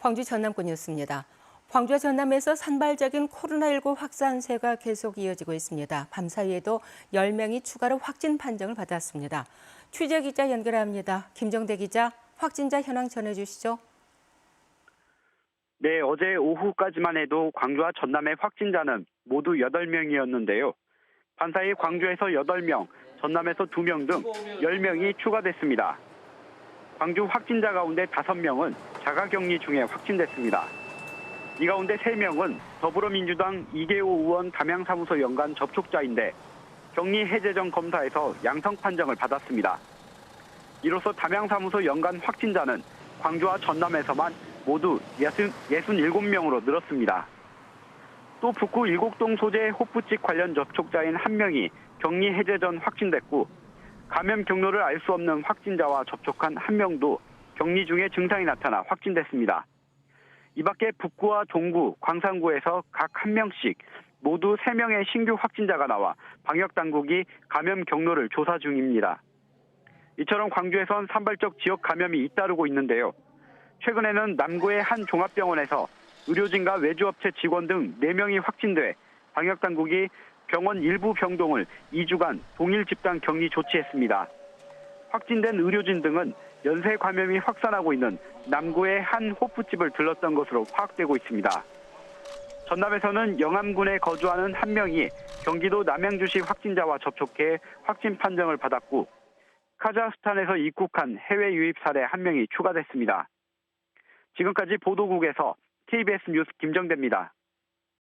광주 전남권 뉴스입니다. 광주와 전남에서 산발적인 코로나19 확산세가 계속 이어지고 있습니다. 밤 사이에도 10명이 추가로 확진 판정을 받았습니다. 취재 기자 연결합니다. 김정대 기자, 확진자 현황 전해주시죠. 네, 어제 오후까지만 해도 광주와 전남의 확진자는 모두 8명이었는데요. 반사이 광주에서 8명, 전남에서 2명 등 10명이 추가됐습니다. 광주 확진자 가운데 5명은 자가격리 중에 확진됐습니다. 이 가운데 3명은 더불어민주당 이계호 의원 담양사무소 연간 접촉자인데 격리 해제 전 검사에서 양성 판정을 받았습니다. 이로써 담양사무소 연간 확진자는 광주와 전남에서만 모두 60, 67명으로 늘었습니다. 또 북구 일곡동 소재 호프집 관련 접촉자인 한 명이 격리 해제 전 확진됐고 감염 경로를 알 수 없는 확진자와 접촉한 한 명도 격리 중에 증상이 나타나 확진됐습니다. 이 밖에 북구와 동구, 광산구에서 각 한 명씩 모두 3명의 신규 확진자가 나와 방역당국이 감염 경로를 조사 중입니다. 이처럼 광주에선 산발적 지역 감염이 잇따르고 있는데요. 최근에는 남구의 한 종합병원에서 의료진과 외주업체 직원 등 4명이 확진돼 방역당국이 병원 일부 병동을 2주간 동일 집단 격리 조치했습니다. 확진된 의료진 등은 연쇄 감염이 확산하고 있는 남구의 한 호프집을 들렀던 것으로 파악되고 있습니다. 전남에서는 영암군에 거주하는 한 명이 경기도 남양주시 확진자와 접촉해 확진 판정을 받았고 카자흐스탄에서 입국한 해외 유입 사례 한 명이 추가됐습니다. 지금까지 보도국에서 KBS 뉴스 김정대입니다.